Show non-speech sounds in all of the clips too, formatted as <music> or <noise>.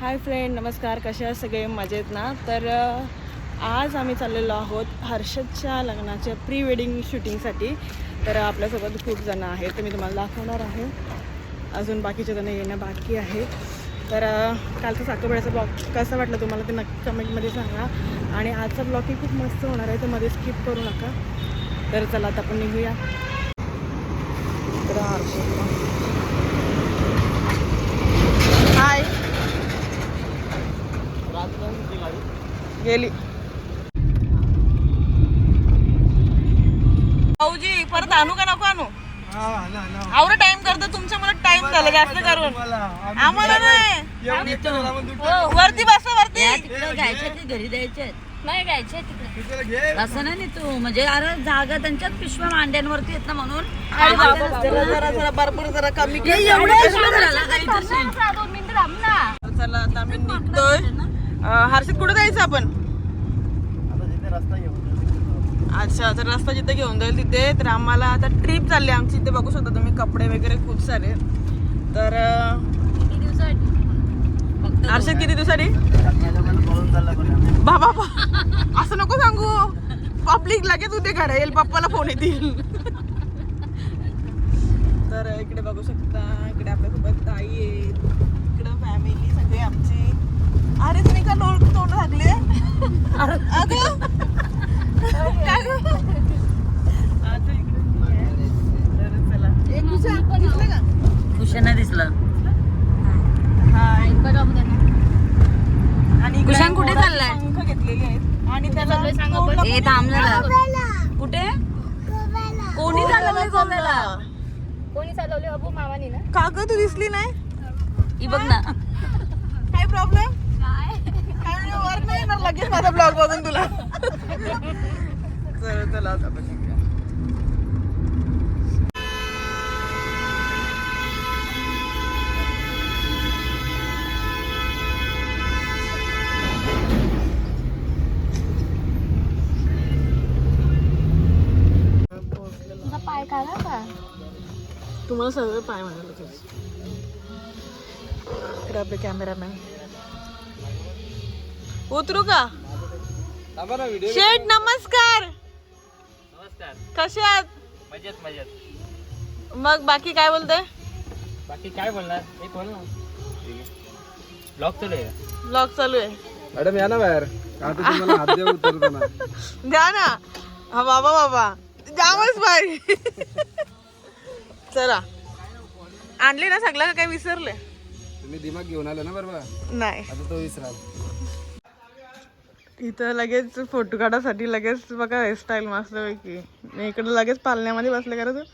Hi friend नमस्कार. कसे आहात सगळे? मजेत ना? तर आज आम्ही चाललेलो आहोत हर्षदच्या लग्नाच्या प्री वेडिंग शूटिंगसाठी तर आपल्यासोबत खूप जणं आहेत. तर मी तुम्हाला दाखवणार आहे. अजून बाकीचे जणं येणं बाकी आहे. तर कालचा साखरपुड्याचा ब्लॉग कसा वाटला तुम्हाला ते नक्की कमेंटमध्ये सांगा. आणि आजचा ब्लॉगही खूप मस्त होणार आहे तर मध्ये स्किप करू नका. तर चला आता आपण निघूया. तर हर्षद हाय गेली. भाऊजी परत आणू का नको आणू? आवडं टाइम करतो तुमच्या मला टाइम झाला जास्त करून. आम्हाला नाही. हो, वरती बसा वरती. तिकडे घ्यायचे घरी द्यायचे नाही घ्यायचे तिकडे. असं नाही तू. म्हणजे अरे जागा त्यांच्याच पिशव्या मांड्यांवरती येत ना म्हणून. जरा जरा जरा भरपूर जरा कमी केलं. चला आता आम्ही निघतोय. अं, हर्षद कुठे जायचं आपण? अच्छा तर रस्ता जिथे घेऊन जाईल तिथे. तर आम्हाला आता ट्रिप चालली आमची. इथे बघू शकता तुम्ही कपडे वगैरे खूप सारे तर हर्षद किती दिवसांनी बाबा बा असं नको सांगू. पब्लिक लगेच उद्या घरा येईल. पप्पाला फोन येतील. तर इकडे बघू शकता. इकडे आपल्यासोबत ताई आहेत. इकडं फॅमिली सगळे आमची. अरे तुम्ही का लोक तोंड लागले? अगं. काय कुशा, दिसलं. आणि कुशान कुठे चाललाय? पंख घेतलेली आहेत. आणि त्याला ए थांब कुठे? कोणी गोव्याला कोणी चालवले अबू मामानी ना. का गं तू दिसली नाही? ही बघ ना. काय प्रॉब्लेम काय म्हणजे वर नाही येणार लगेच माझा ब्लॉग बघून तुला. चला चला पाय काढा का तुम्हाला सगळं पाय म्हणाल तुझं कॅमेरामॅन उतरू का? शेठ नमस्कार. नमस्कार. कसे आहात? मजेत मजेत. मग बाकी काय बोलते बाकी काय बोलणार? हे बोल ना. ब्लॉग चालू आहे? ब्लॉग चालू आहे. मॅडम या ना बाहेर. द्या <laughs> ना. हा बाबा बाबा. जामच भारी <laughs> चला. आणले ना सगळं का काही विसरले. तुम्ही दिमाग घेऊन आले ना बरोबर? नाही. आता तो विसराल. इथं लगेच फोटो काढासाठी लगेच बघा हेअरस्टाईल मस्त पैकी मी इकडे लगेच पालण्यामध्ये बसले का रे तू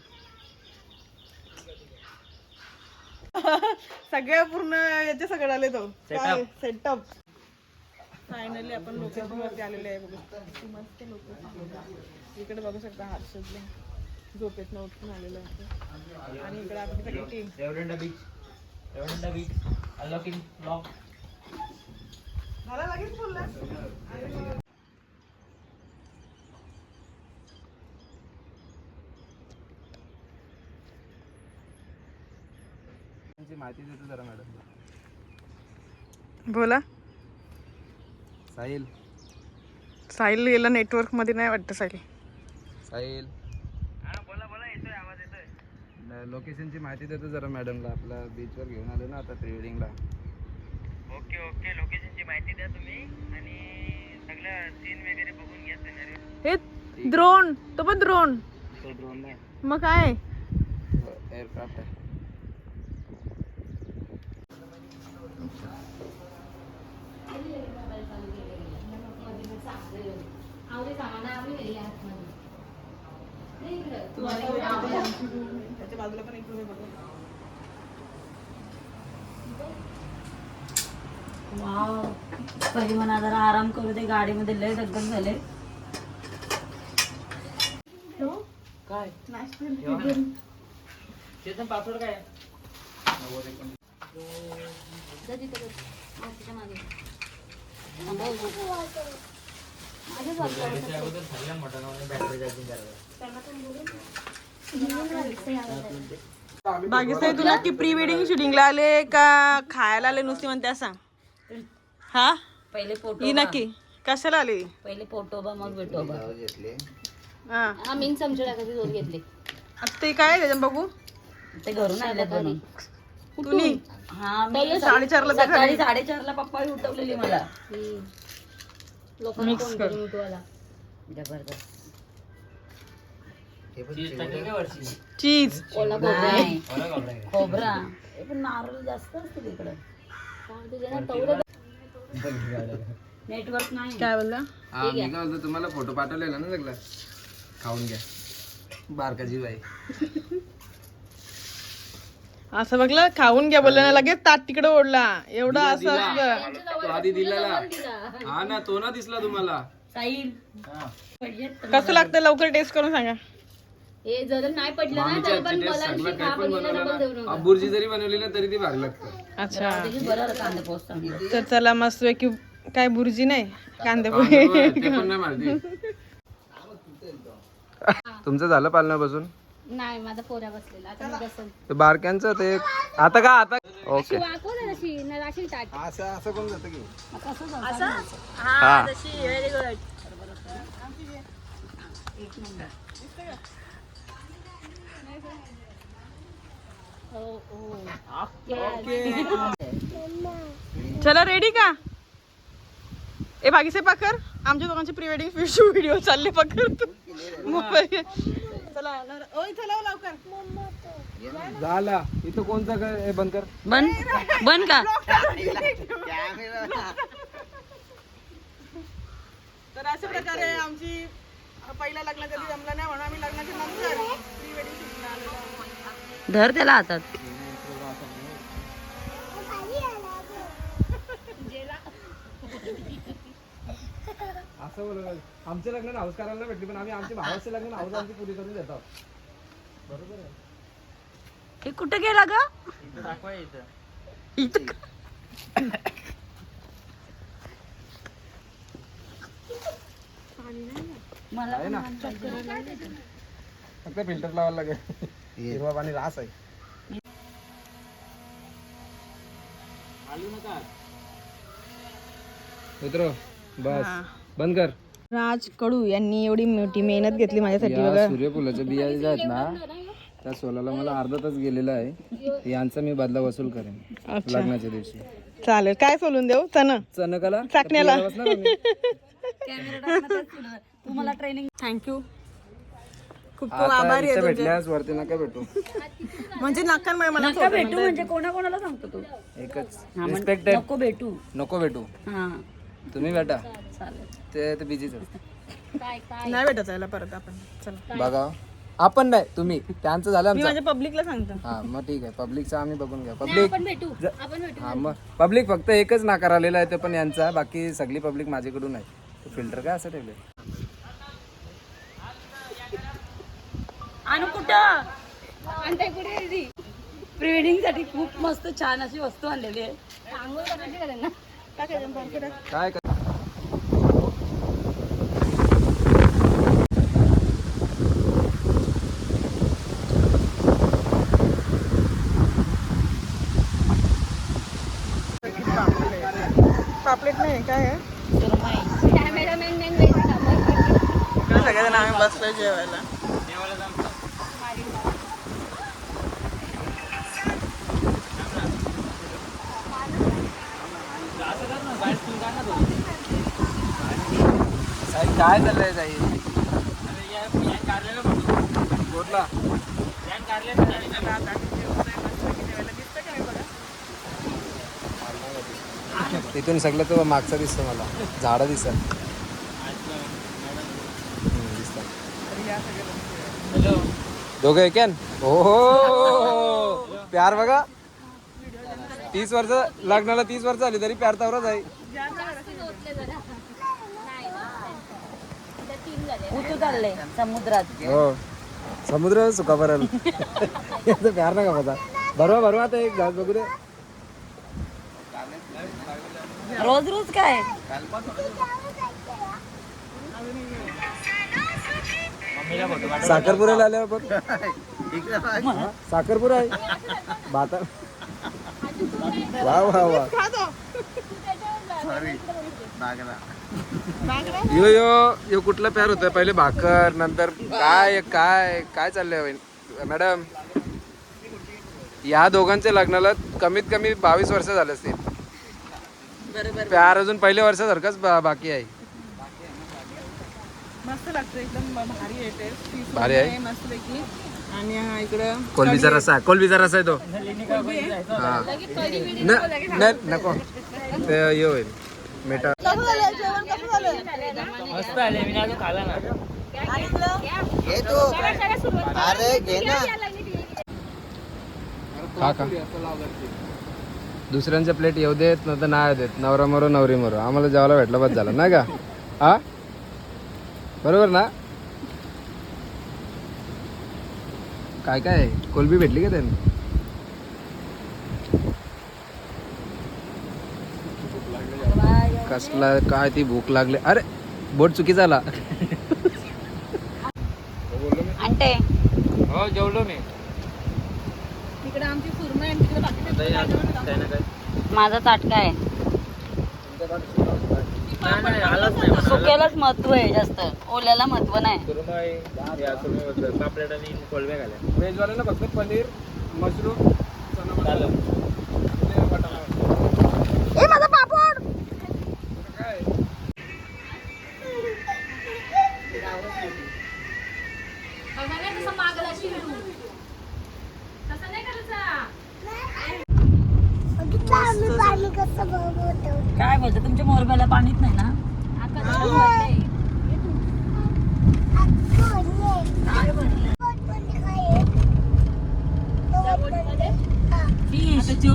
सगळ्या पूर्ण याचे सगळं आले तो. सेटअप फायनली आपण लोकेशन वरती आलेले आहे बघू. मस्त लोकेशन इकडे बघू शकता हर्षदला झोपेत उठून आलेलं आहे. आणि इकडे आपली सगळी टीम बीच बीच मला लगेच बोलला. माहिती देतो जरा मॅडम. बोला. साहिल. साहिल गेला नेटवर्कमध्ये नाही वाटतं साहिल. साहिल. लोकेशनची माहिती देतो जरा मॅडमला. आपल्या बीचवर घेऊन आलो ना आता प्री वेडिंगला ओके ओके. लोकेशनची माहिती द्या तुम्ही आणि सगळं सीन वगैरे बघून घ्या सिनेरी हे ड्रोन तो पण ड्रोन तो ड्रोन नाही. मग काय? एअरक्राफ्ट आहे. त्याच्या बाजूला पण एक रूम बघा. वाव. परी म्हणा जरा आराम करू दे गाडीमध्ये लय दगदग झाले. काय? पासवर्ड काय बाकी तुला की प्री वेडिंग शूटिंगला आले का? खायला आले नुसती म्हणते असं? सांग हा? पहिले ही नक्की. कशाला आली? पहिले फोटोबा मग भेटोबा हा हा. मीन चमचे टाकायचे दोन घेतले. आता ते काय त्याच्यात बघू? ते घरून आणले बनवून तुम्ही हा मी साडेचारला ते सकाळी साडेचारला पप्पाही उठवलेली मला. लोकांना फोन करून उठवायला. जबरदस्त चीज ओला नाही. खोबरा हे पण नारळ जास्त असते तिकडं नेटवर्क नाही. काय बोलला? हा मी काय बोलतो तुम्हाला फोटो पाठवलेला ना सगळा? खाऊन घ्या. बारका जीव आहे. असं बघलं खाऊन घ्या बोललं ना लगेच ताट तिकडे ओढला. एवढं असं असतं. तो आधी दिलेला हा ना तो ना दिसला तुम्हाला. साईल कसं लागतं लवकर टेस्ट करून सांगा. हे जर नाही पडलं ना तर पण मला सगळं काय पण बनवलं ना. अब्बुर्जी जरी बनवली ना तरी ती भाग लागतं. अच्छा. तर चला मस्त की काय बुर्जी नाही? कांदे पोहे. ते पण नाही मारती तुमचं झालं पालनापासून? नाही माझा पोऱ्या बसलेला. आता मी बसल. ते बारक्यांचं ते आता का आता? ओके. वाकव ना अशी ना अशी ताट असं असं कोण जातं की. हा चला रेडी का? ए बागीचे पाकर आमच्या दोघांचे प्री वेडिंग व्हिडिओ चालले पाकर. मोबाईल चला लवकर. झाला. इथं कोणता काय हे बंद कर. बन बन का? तर अशा प्रकारे आमची पहिला लग्न कधी जमलं नाही म्हणून आम्ही लग्नाच्या नंतर धर त्याला हातात. असं बोलू आमचे लग्न हाऊस करायला भेटली पण आम्ही आमच्या भावाचे लग्न हाऊस आमची पुरी करून देतो बरोबर आहे. हे कुठं गेला ग? इथं का? मला फिल्टर लावायला लागेल. हिरवा पाणी रास आहे. मित्र बस. बंद कर. राज कडू यांनी एवढी मोठी मेहनत घेतली माझ्यासाठी या बघा. सूर्यफुलाच्या बिया ज्या आहेत ना त्या सोलाला मला अर्धा तास गेलेला आहे. यांचा मी बदला वसूल करेन अच्छा. लग्नाच्या दिवशी. चालेल. काय सोलून देऊ? चण. चणकाला चाकण्याला. बसणार आम्ही. <laughs> थँक्यू खूप खूप आता आभारी इथं आहे तुमचे भेटल्यास वरती नका भेटू. म्हणजे मला नका भेटू म्हणजे कोणा कोणाला सांगतो तू? एकच. रिस्पेक्टेड नको भेटू. नको भेटू. हा. तुम्ही भेटा. चालेल. ते ते बिझीच असतं काय काय नाही भेटत जायला परत आपण. चला. बघा. आपण नाही तुम्ही. त्यांचं झालं मी आमचं. माझ्या पब्लिकला सांगतो. हा मग ठीक आहे. पब्लिकचं आम्ही बघून घ्या पब्लिक आपण भेटू. आपण भेटू. हा मग. पब्लिक फक्त एकच नाकार आलेला आहे ते पण यांचा. बाकी सगळी पब्लिक माझ्याकडून आहे. फिल्टर काय असं ठेवले आणू कुठं कुठे आहे ती? प्री वेडिंगसाठी खूप मस्त छान अशी वस्तू आणलेली आहे. आंघोळ करायची का त्यांना? काय कर- पापलेट नाही काय आहे? सगळेजण आम्ही बसलोय जेवायला. काय चाललंय कुठला? तिथून सगळं तो मागचा दिसतो मला. झाडं दिसत हम्म, दिसतात. दोघं एकन हो. प्यार बघा. तीस वर्ष लग्नाला तीस वर्ष झाली तरी प्यार तवरच आहे. समुद्रात. हो. समुद्र सुका भरल याचं प्यार नका माझा बरोबर बरोबर आता एक घास बघू दे. रोज रोज काय? साखरपुऱ्याला आल्यावर बघ. साखरपुरा आहे. भाता. वा वा वा. यो यो यो कुठला प्यार होता पहिले भाकर नंतर काय काय काय चाललंय? मॅडम या दोघांच्या लग्नाला कमीत कमी बावीस वर्ष झाले असतील. बरोबर. प्यार अजून पहिल्या वर्षासारखंच बा- बाकी आहे. मस्त लागतं एकदम भारी आहे टेस्ट ती भारी आहे? सुरमई मस्त पैकी आणि हा इकडं कोलबीचा रसा कोलबीचा रसा आहे तो. हा. नको. ते होईल. मिठा कसं झालं जेवण कसं झालं मस्त आले मी अजून खाला ना. आणि तुला? अरे घे ना. खा खा. दुसऱ्यांच्या प्लेट येऊ देत न तर नाही देत. नवरा मरो नवरी मरो. आम्हाला जेवायला भेटलं बस झालं. नाही का? हा? बरोबर ना? काय काय? कोलबी भेटली का त्यांनी? कसला काय ती भूक लागली? अरे बोट चुकी झाला. आणते हो जेवलो मी. तिकडे आमची सुरमई आणि तिकडे बाकी माझा ताटका आहे. सुक्यालाच महत्त्व आहे जास्त. ओल्याला महत्त्व नाही. पापलेट आणि कोलब्या घाल्या व्हेजवाल्यांना फक्त पनीर मशरूम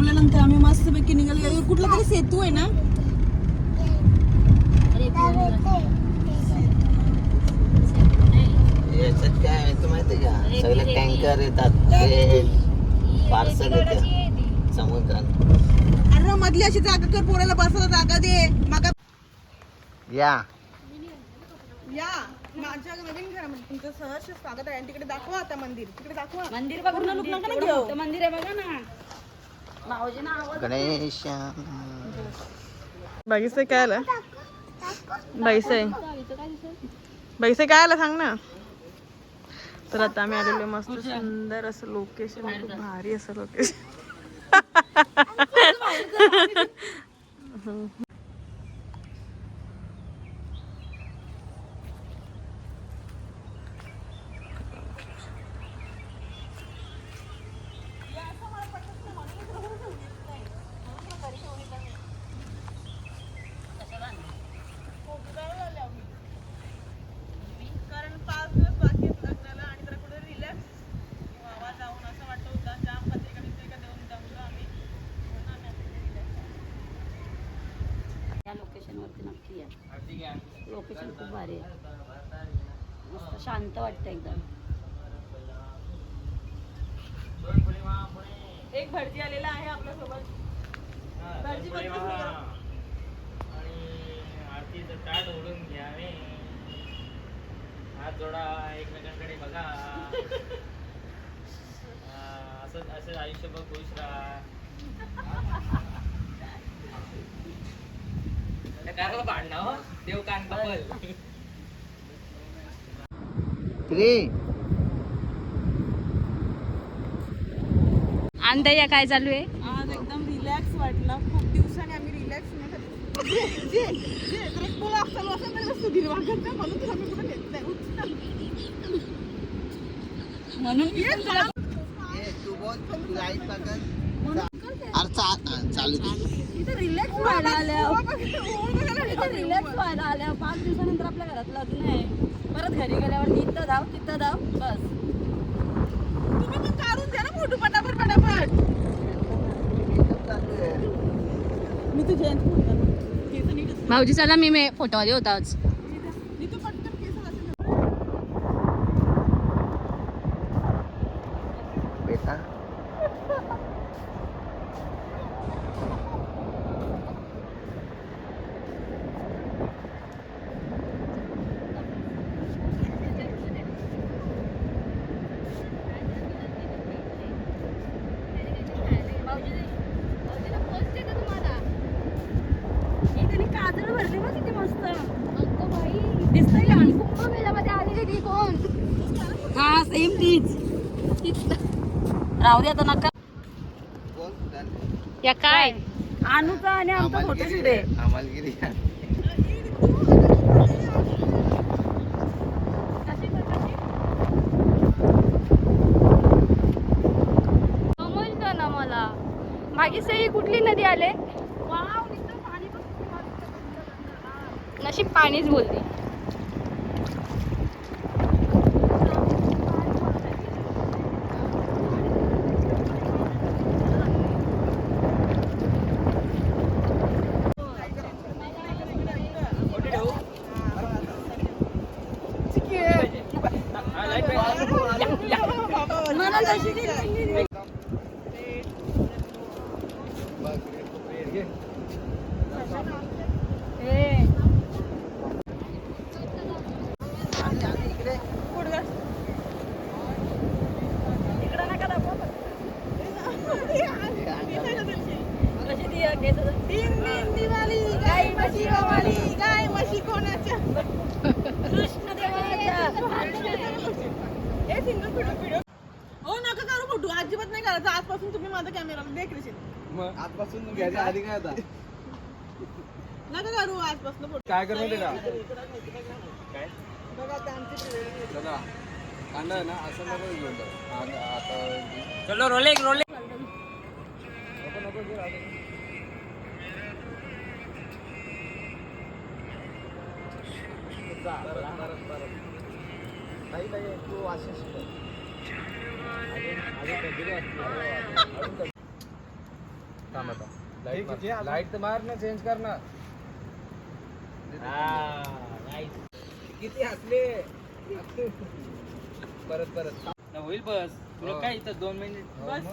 जेवल्यानंतर आम्ही मस्त पैकी निघालो कुठला तरी सेतू आहे ना? याच्यात काय आहे माहिती का? सगळे टँकर येतात ते पार्सल येते. समुद्रात. अरे मधली अशी जागा कर पोराला बसायला जागा दे. मग या. या. माझ्या नवीन घरामध्ये तुमचं सहर्ष स्वागत आहे. आणि तिकडे दाखवा आता मंदिर. तिकडे दाखवा. मंदिर बघून look नका ना घेऊ. मंदिर आहे बघा ना. गणेश काय आलं? बाईसे बाईसे काय आलं सांग ना. तर आता आम्ही आलेलो मस्त सुंदर असं लोकेशन खूप भारी असं लोकेशन कारण पाच दिवस बाकी आहेत लग्नाला आणि जरा कुठे रिलॅक्स व्हावा जाऊन असं वाटत होतं जाम पत्रिका बित्रिका देऊन जमलो आम्ही म्हणून आम्ही आता इथे relax वरती नक्की या लोकेशन खूप भारी आहे. मस्त शांत वाटतं एकदम. एक भटजी आलेला आहे आपल्यासोबत. भटजी बघ. आणि आरतीचं ताट ओढून घ्यावे. हात जोडा एकमेकांकडे बघा. <laughs> असंच असं आयुष्यभर खुश राहा. कारण हो? देव कान कपल प्री. अंदया काय चालू आहे? आज एकदम रिलॅक्स वाटलं. खूप दिवसांनी आम्ही रिलॅक्स जे जे जे जर एक बोला चालू असेल तर जास्त धीर वागत नाही. म्हणून तुला मी कुठे नेत नाही. उचल. म्हणून ये तुला तू बोल तू लाइट बघत अरे चा- चालू दे. इथे रिलॅक्स व्हायला आल्या. इथे रिलॅक्स व्हायला आल्या. पाच दिवसानंतर आपल्या घरात लग्न आहे परत घरी गेल्यावर इथं धाव तिथं धाव बस. तुम्ही पण काढून द्या ना फोटो पटापट पटापट. मी तुझे केस नीट असतील. भाऊजी चला मी मे फोटोमध्ये होता आज. तीच राहू दे आता नका. या काय? अनुचा आणि आमचा आहे. आम्हालगिरी समजलं ना मला. मागे सई कुठली नदी आले? नशीब पाणीच बोलते मला तशी दिली. ए, इकडं नका दाखवू. कशी ती आहे? केस असं. कृष्ण देवाच्या. हो नका करू फोटो. अजिबात नाही करायचं. आजपासून तुम्ही माझा कॅमेरा देख रेशील मग? आजपासून घ्यायच्या आधी काय आता नका करू आजपासून फोटो. काय कर माहिती का? बघा आता आमची pre-wedding. दादा कांदा आहे ना? असं नको घेऊन जाऊ. आता आता- चलो रोले रोले नको नको. नाही, नाही, तू आता. Light तर मार ना चेंज कर ना. किती हसले. परत परत. होईल बस. तुला काय इथं दोन मिनिट बस.